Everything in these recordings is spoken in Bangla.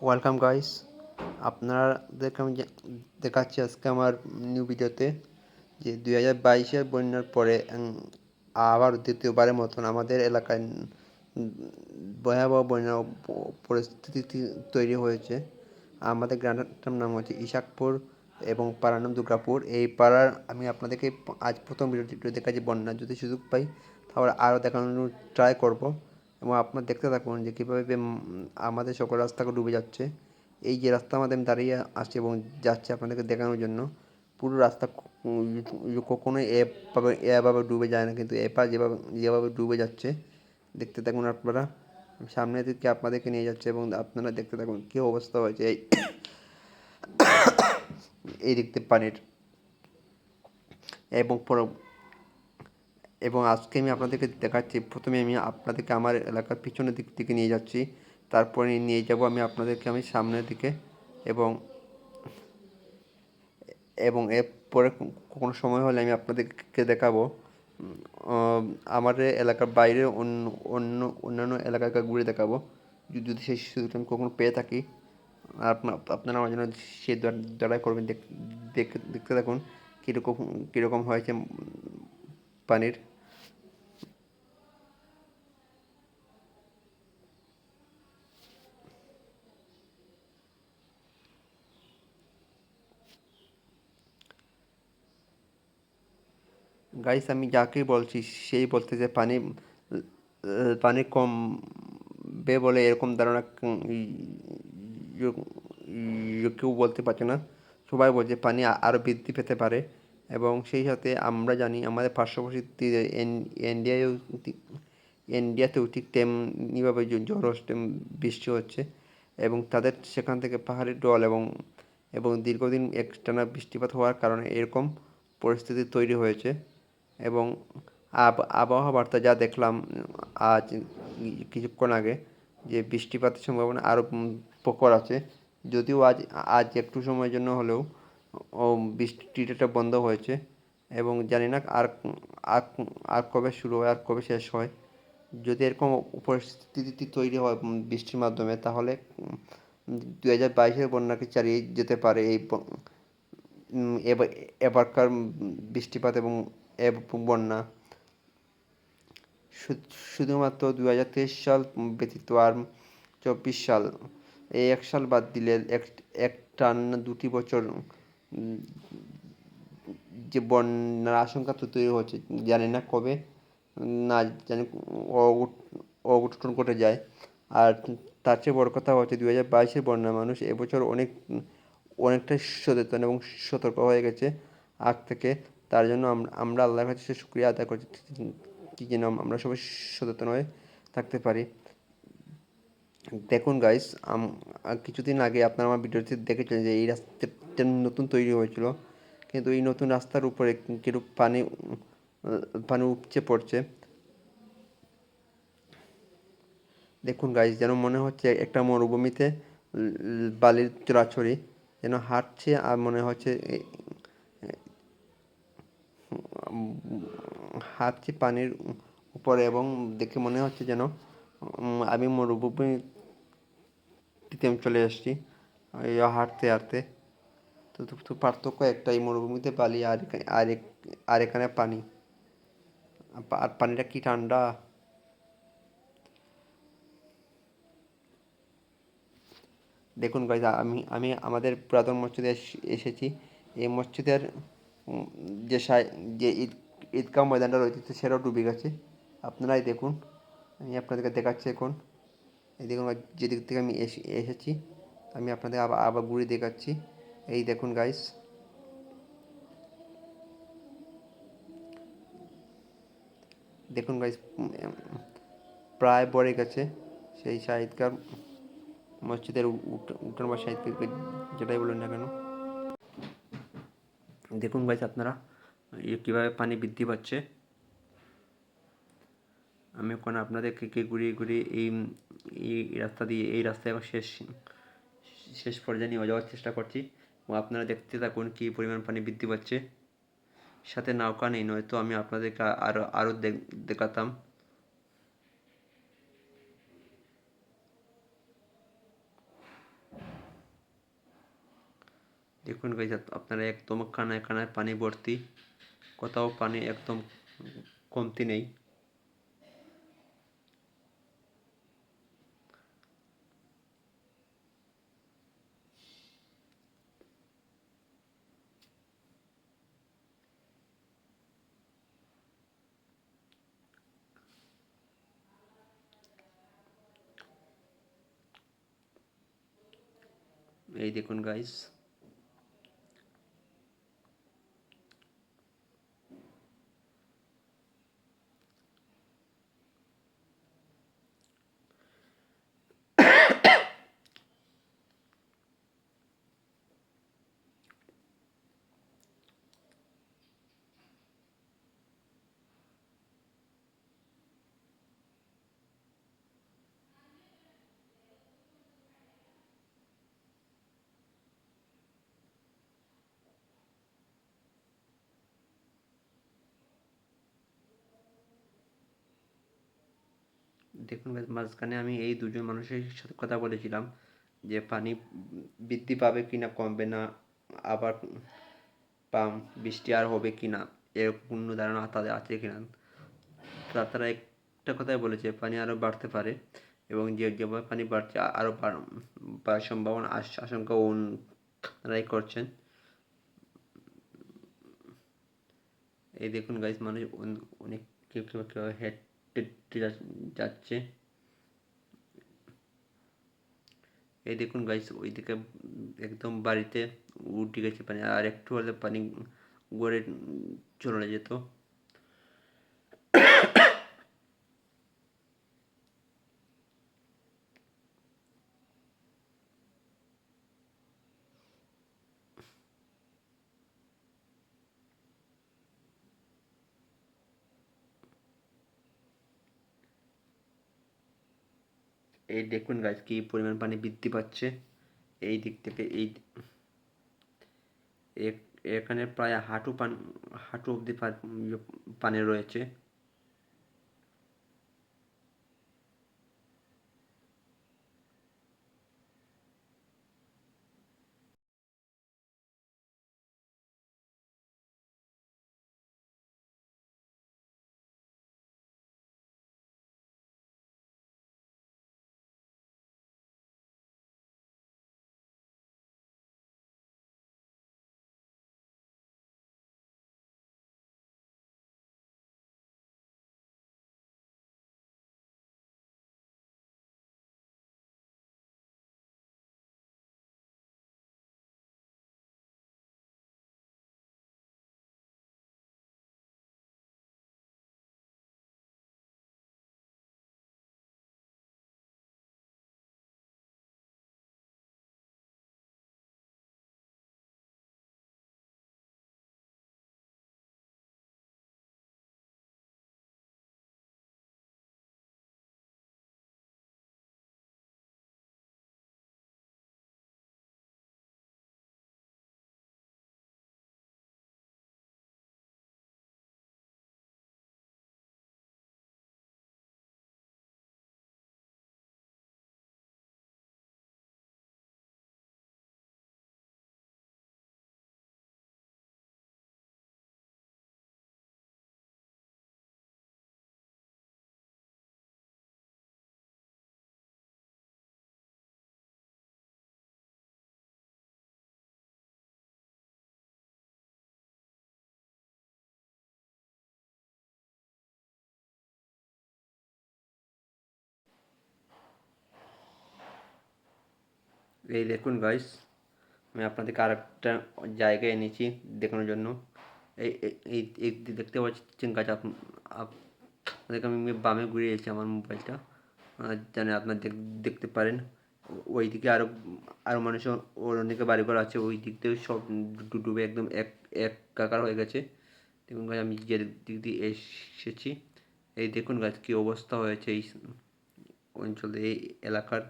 ওয়েলকাম গাইস আপনাদেরকে আমি দেখাচ্ছি আজকে আমার নিউ ভিডিওতে যে দুই হাজার বাইশের বন্যার পরে আবার দ্বিতীয়বারের মতন আমাদের এলাকায় ভয়াবহ বন্যা প- পরিস্থিতি তৈরি হয়েছে। আমাদের গ্রামটার নাম হচ্ছে ইশাকপুর এবং পাড়ার নাম দুর্গাপুর। এই পাড়ার আমি আপনাদেরকে আজ প্রথম ভিডিওটি দেখাচ্ছি বন্যা যদি সুযোগ পাই, তাহলে আরও দেখানোর ট্রাই করব। এবং আপনারা দেখতে থাকুন যে কীভাবে আমাদের সকল রাস্তাগুলো ডুবে যাচ্ছে। এই যে রাস্তা আমাদের দাঁড়িয়ে আসছে এবং যাচ্ছে আপনাদেরকে দেখানোর জন্য, পুরো রাস্তা কখনো এভাবে ডুবে যায় না, কিন্তু এপার যেভাবে যেভাবে ডুবে যাচ্ছে, দেখতে থাকুন আপনারা। সামনের দিকে আপনাদেরকে নিয়ে যাচ্ছে এবং আপনারা দেখতে থাকুন কী অবস্থা হয়েছে এই এই থেকে পানির। এবং এবং আজকে আমি আপনাদেরকে দেখাচ্ছি, প্রথমে আমি আপনাদেরকে আমার এলাকার পিছনের দিক থেকে নিয়ে যাচ্ছি। তারপরে নিয়ে যাব আমি আপনাদেরকে আমি সামনের দিকে এবং এবং এরপরে কোনো সময় হলে আমি আপনাদেরকে দেখাবো। আমাদের এলাকার বাইরে অন্য অন্য, অন্যান্য এলাকাকে ঘুরে দেখাবো। যদি সেই সুযোগটা আমি কখনো পেয়ে থাকি আপনার আপনারা আমার জন্য সে দ্বারাই করবেন। দেখ, দেখ- দেখতে থাকুন, কীরকম কীরকম হয়েছে পানির। গাইস আমি যাকে বলছি, সেই বলতে যে পানি পানি কমবে বলে এরকম ধারণা কেউ বলতে পারছে না। সবাই বলছে পানি আরও বৃদ্ধি পেতে পারে এবং সেই সাথে আমরা জানি আমাদের পার্শ্ববর্তী ঠিক- ইন্ডিয়াতেও ঠিক তেমনিভাবে হচ্ছে বৃষ্টি হচ্ছে এবং তাদের সেখান থেকে পাহাড়ি ঢল এবং এবং দীর্ঘদিন একটানা বৃষ্টিপাত হওয়ার কারণে এরকম পরিস্থিতি তৈরি হয়েছে। এবং আব- আবহাওয়া বার্তা যা দেখলাম, আজ কিছুক্ষণ আগে, যে বৃষ্টিপাতের সম্ভাবনা আরও প্রখর আছে। যদিও আজ আজ একটু সময়ের জন্য হলেও, ও বৃষ্টিটা বন্ধ হয়েছে এবং জানি না আর আর কবে শুরু হয়, আর কবে শেষ হয়। যদি এরকম পরিস্থিতি তৈরি হয় বৃষ্টির মাধ্যমে, তাহলে দু হাজার বাইশের বন্যাকে চালিয়ে যেতে পারে এই এবার- এবারকার বৃষ্টিপাত এবং বন্যা। শুধুমাত্র দু হাজার তেইশ সাল ব্যতীত আর চব্বিশ সাল। এই এক সাল বাদ দিলে এক এক টানা দুটি বছর যে বন্যার আশঙ্কা তো তৈরি হচ্ছে, জানি না কবে না জানি অঘট- অঘটন ঘটে যায়। আর তার চেয়ে বড় কথা হচ্ছে দু হাজার বাইশের বন্যা মানুষ এবছর অনেক অনেকটাই সচেতন এবং সতর্ক হয়ে গেছে। আগ থেকে তার জন্য আমরা আল্লাহর কাছে শুক্রিয়া আদায় করছি কি যেন আমরা সবাই সচেতন হয়ে থাকতে পারি। দেখুন গাইস কিছুদিন আগে আপনারা আমার ভিডিওতে দেখেছিলেন যে এই রাস্তাটা নতুন তৈরি হয়েছিল। কিন্তু এই নতুন রাস্তার উপরে কিরূপ পানি পানি উপচে পড়ছে। দেখুন গাইস যেন মনে হচ্ছে একটা মরুভূমিতে, বালির চড়াছড়ি যেন হাঁটছে আর মনে হচ্ছে হাঁটছে পানির উপরে এবং দেখে মনে হচ্ছে যেন আমি মরুভূমিতে আমি চলে এসেছি হাঁটতে হাঁটতে। তো, তো- পার্থক্য একটাই, মরুভূমিতে বালি আর আর আর এখানে পানি। আর পানিটা কি ঠান্ডা? দেখুন গাইজ আমি আমি আমাদের পুরাতন মসজিদে এসেছি। এই মসজিদের যে সাই- যে ঈদ ঈদগাহ ময়দানটা রয়েছে সেটাও ডুবে গেছে আপনারাই দেখুন, আমি আপনাদেরকে দেখাচ্ছি এখন। এই দেখুন যেদিক থেকে আমি এসে- এসেছি, আমি আপনাদের আবার আবার ঘুরে দেখাচ্ছি। এই দেখুন গাইস দেখুন গাইস প্রায় পড়ে গেছে সেই শাহিদকার মসজিদের উঠ- উঠান বা শাহিদ যেটাই বলুন না কেন। দেখুন গাইস আপনারা কীভাবে পানি বৃদ্ধি পাচ্ছে। আমি এখন আপনাদেরকে কে ঘুরিয়ে ঘুরিয়ে এই এই রাস্তা দিয়ে, এই রাস্তায় আবার শেষ শেষ পর্যায়ে নিয়ে যাওয়ার চেষ্টা করছি। এবং আপনারা দেখতে থাকুন কী পরিমাণ পানি বৃদ্ধি পাচ্ছে। সাথে নৌকা নেই, নয়তো আমি আপনাদেরকে আরও আরও দেখাতাম। দেখুন গাইজ আপনারা একদম কানায় কানায় পানি ভর্তি, কোথাও পানি একদম কমতি নেই। এই দেখুন গাইস দেখুন মাঝখানে আমি এই দুজন মানুষের সাথে কথা বলেছিলাম যে পানি বৃদ্ধি পাবে কি না কমবে না, আবার পাম, বৃষ্টি আর হবে কি না এরকম পূর্ণ ধারণা তাদের আছে কি না তারা একটা কথাই বলেছে, পানি আরও বাড়তে পারে এবং যে যেভাবে পানি বাড়ছে আরও বাড়ার সম্ভাবনা আশঙ্কা তারাই করছেন। এই দেখুন গাইজ মানুষ অনেক কেউ হেঁটে যাচ্ছে। এই দেখুন গাইস ওইদিকে একদম বাড়িতে উঠে গেছে পানি, আর একটু হলে পানি গড়ে চলে যেত। এই দেখুন গাছ কি পরিমাণ পানি বৃদ্ধি পাচ্ছে। এই দিক থেকে এই এখানে প্রায় হাঁটু পান, হাঁটু অবধি পানি রয়েছে। এই দেখুন গাইস আমি আপনাদেরকে আর একটা জায়গায় এনেছি দেখানোর জন্য। এই এই দেখতে পাচ্ছেন গাছ আপনাদেরকে আমি বামে ঘুরিয়ে এসেছি আমার মোবাইলটা। জানে আপনার দেখতে পারেন। ওই দিকে আরও আরও মানুষ ওর অনেকে বাড়িঘর আছে, ওই দিক থেকে সব ডুবে একদম এক এক কাকার হয়ে গেছে। দেখুন গাছ আমি যে দিক দিয়ে এসেছি। এই দেখুন গাছ কী অবস্থা হয়েছে এই অঞ্চলে, এই এলাকার।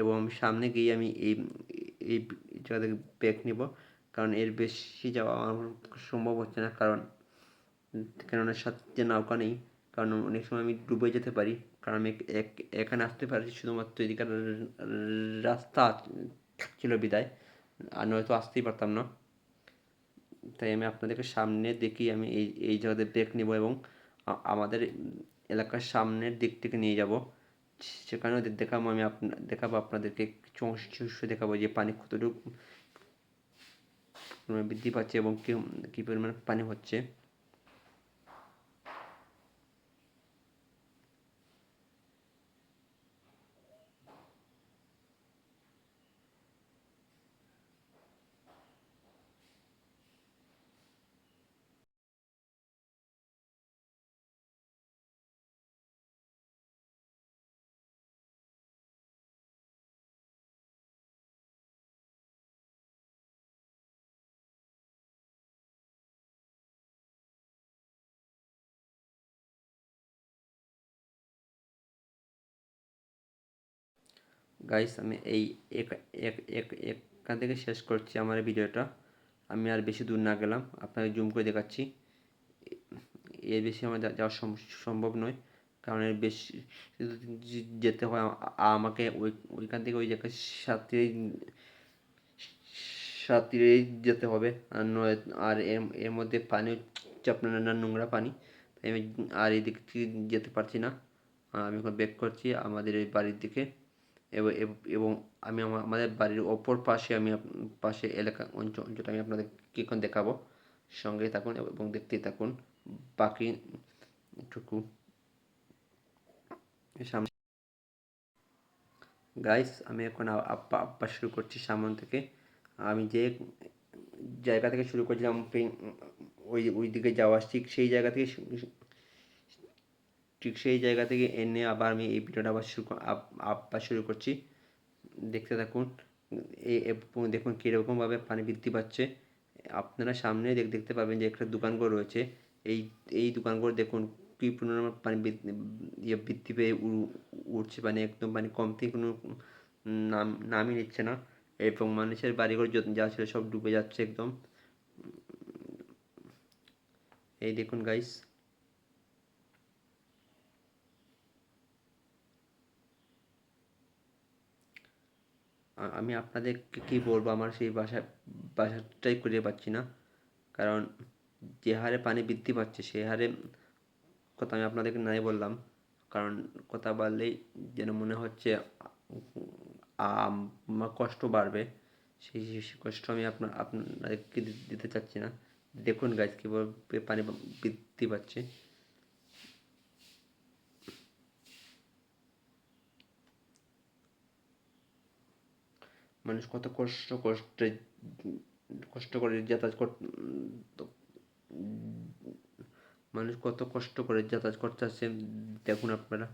এবং সামনে গিয়ে আমি এই এই জায়গা থেকে ব্যাগ নিব। কারণ এর বেশি যাওয়া আমার সম্ভব হচ্ছে না, কারণ কেননা সাথে নৌকা নেই। কারণ অনেক সময় আমি ডুবে যেতে পারি। কারণ আমি এখানে আসতে পারি শুধুমাত্র এদিকে রাস্তা ছিল বিদায়। আর নয়তো আসতেই পারতাম না। তাই আমি আপনাদেরকে সামনে দেখি আমি এই এই জায়গাতে ব্রেক নেব এবং আমাদের এলাকার সামনের দিক থেকে নিয়ে যাব। সেখানেও দেখাবো আমি দেখাবো আপনাদেরকে কিছু অংশ দেখাবো যে পানি কতটুকু বৃদ্ধি পাচ্ছে এবং কী কী পরিমাণ পানি হচ্ছে। গাইস আমি এই এখান থেকে শেষ করছি আমার ভিডিওটা। আমি আর বেশি দূর না গেলাম, আপনাকে জুম করে দেখাচ্ছি। এর বেশি আমার যাওয়া সম্ভব নয়, কারণ এর বেশি যেতে হয় আমাকে ওই, ওইখান থেকে ওই জায়গায় সাঁতরেই সাঁতরেই যেতে হবে। আর নয়, আর এর এর মধ্যে পানি আপনার নোংরা পানি। আমি আর এদিক থেকে যেতে পারছি না। আমি এখন ব্যাক করছি আমাদের এই বাড়ির দিকে। এবং আমি আমার আমাদের বাড়ির অপর পাশে আমি পাশে এলাকা অঞ্চল, অঞ্চলটা আমি আপনাদেরকে এখন দেখাবো। সঙ্গে থাকুন এবং দেখতেই থাকুন। বাকিটুকু সামনে। গাইস আমি এখন আপ্পা আপ্পা শুরু করছি সামন থেকে। আমি যে জায়গা থেকে শুরু করছিলাম ওই ওই দিকে যাওয়া, ঠিক সেই জায়গা থেকে ঠিক সেই জায়গা থেকে এনে আবার আমি এই ভিডিওটা আবার শুরু আবার শুরু করছি। দেখতে থাকুন। এই দেখুন কীরকমভাবে পানি বৃদ্ধি পাচ্ছে। আপনারা সামনে দেখতে পাবেন যে একটা দোকানঘর রয়েছে। এই এই দোকানঘর দেখুন কী পরিমাণ পানি ইয়ে বৃদ্ধি পেয়ে উঠছে। পানি একদম পানি কমতেই কোনো নাম, নামই নিচ্ছে না। এবং মানুষের বাড়িঘর যত যা ছিল সব ডুবে যাচ্ছে একদম। এই দেখুন গাইস আমি আপনাদেরকে কী বলব? আমার সেই বাসা বাসাটাই খুঁজে পাচ্ছি না। কারণ যে হারে পানি বৃদ্ধি পাচ্ছে সেই হারে কথা আমি আপনাদেরকে নাই বললাম। কারণ কথা বললেই যেন মনে হচ্ছে আমার কষ্ট বাড়বে। সেই কষ্ট আমি আপনার আপনাদেরকে দিতে চাচ্ছি না। দেখুন গাছ কীভাবে পানি বৃদ্ধি পাচ্ছে। মানুষ কত কষ্ট, কষ্টে, কষ্ট করে যাতায়াত কর মানুষ কত কষ্ট করে যাতায়াত করতে আসছে দেখুন আপনারা।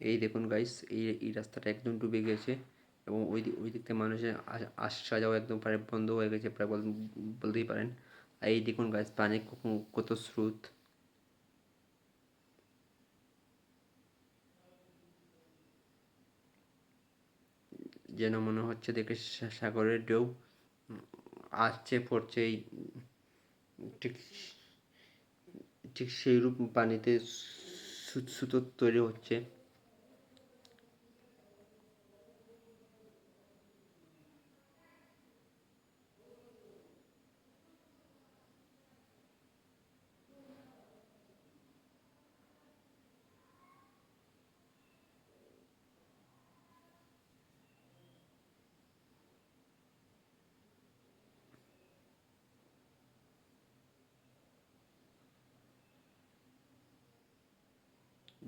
এই দেখুন গাইস এই এই রাস্তাটা একদম ডুবে গেছে এবং ওই দিক ওই দিক থেকে মানুষের আসা যাওয়া একদম প্রায় বন্ধ হয়ে গেছে, প্রায় বলতেই পারেন। আর এই দেখুন গাইস পানি কত স্রোত। যেন মনে হচ্ছে দেখে সাগরের ঢেউ আসছে পড়ছে এই ঠিক ঠিক সেইরূপ পানিতে সুতো তৈরি হচ্ছে।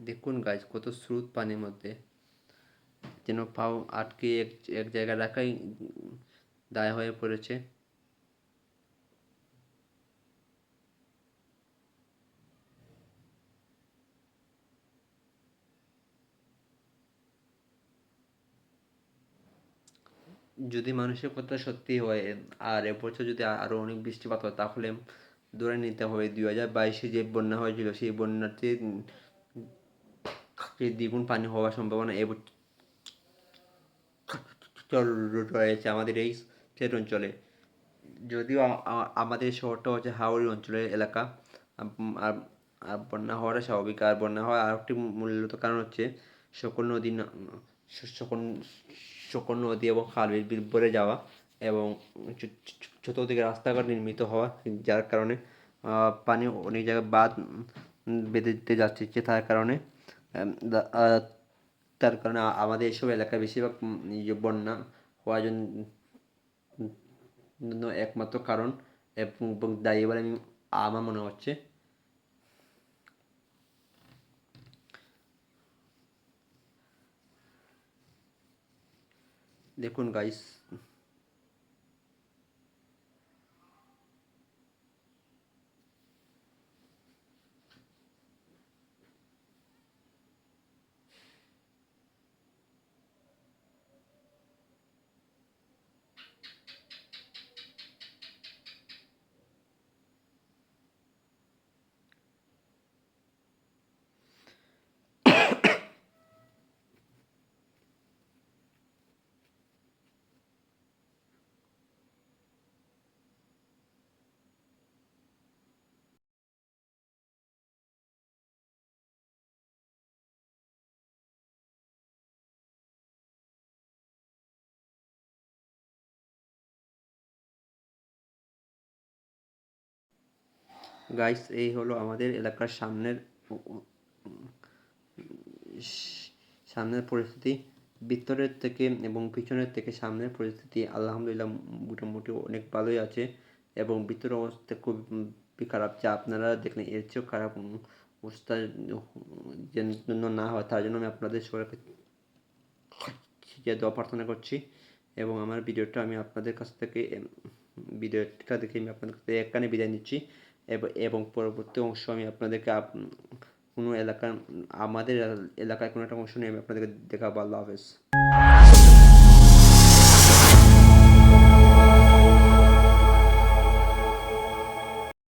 দেখুন গাছ কত স্রোত পানির মধ্যে। যেন পাও আটকে এক এক জায়গায় রাখাই দায় হয়ে পড়েছে। যদি মানুষের কথা সত্যি হয়, আর এবছর যদি আ- আরও অনেক বৃষ্টিপাত হয়, তাহলে ধরে নিতে হবে দুই হাজার বাইশে যে বন্যা হয়েছিল, সেই বন্যাতে উম, দ্বিগুণ পানি হওয়ার সম্ভাবনা এবছর রয়েছে আমাদের এই স্টেট অঞ্চলে। যদিও আমাদের শহরটা হচ্ছে হাওড়ি অঞ্চলের এলাকা আর বন্যা হওয়াটা স্বাভাবিক। আর বন্যা হওয়ার আরেকটি মূলত কারণ হচ্ছে সকল নদী সকল সকল নদী এবং খাল বিল যাওয়া এবং চতুর্দিকে রাস্তাঘাট নির্মিত হওয়া যার কারণে পানি অনেক জায়গায় উম, বেঁধে যাচ্ছে তার কারণে তার কারণে আমাদের এসব এলাকায় বেশিরভাগ বন্যা হওয়ার জন্য একমাত্র কারণ এবং দায়ী বলে আমি আমার মনে হচ্ছে। দেখুন গাইস গাইস এই হলো আমাদের এলাকার সামনের সামনের পরিস্থিতি। ভিতরের থেকে এবং পিছনের থেকে সামনের পরিস্থিতি, আলহামদুলিল্লাহ, মোটামুটি অনেক ভালোই আছে এবং ভিতরের অবস্থা খুবই খারাপ। যা আপনারা দেখলেন এর চেয়েও খারাপ অবস্থা যেন না হয়, তার জন্য আমি আপনাদের সবাইকে দোয়া প্রার্থনা করছি এবং আমার ভিডিওটা আমি আপনাদের কাছ থেকে ভিডিওটা দেখে আমি আপনাদের কাছ থেকে এখানে বিদায় নিচ্ছি। এব- পরবর্তী অংশ আমি আপনাদেরকে আপ- কোনো এলাকার, আমাদের এলাকায় কোনো একটা অংশ নিয়ে আমি আপনাদেরকে দেখাবো। আল্লাহ হাফেজ।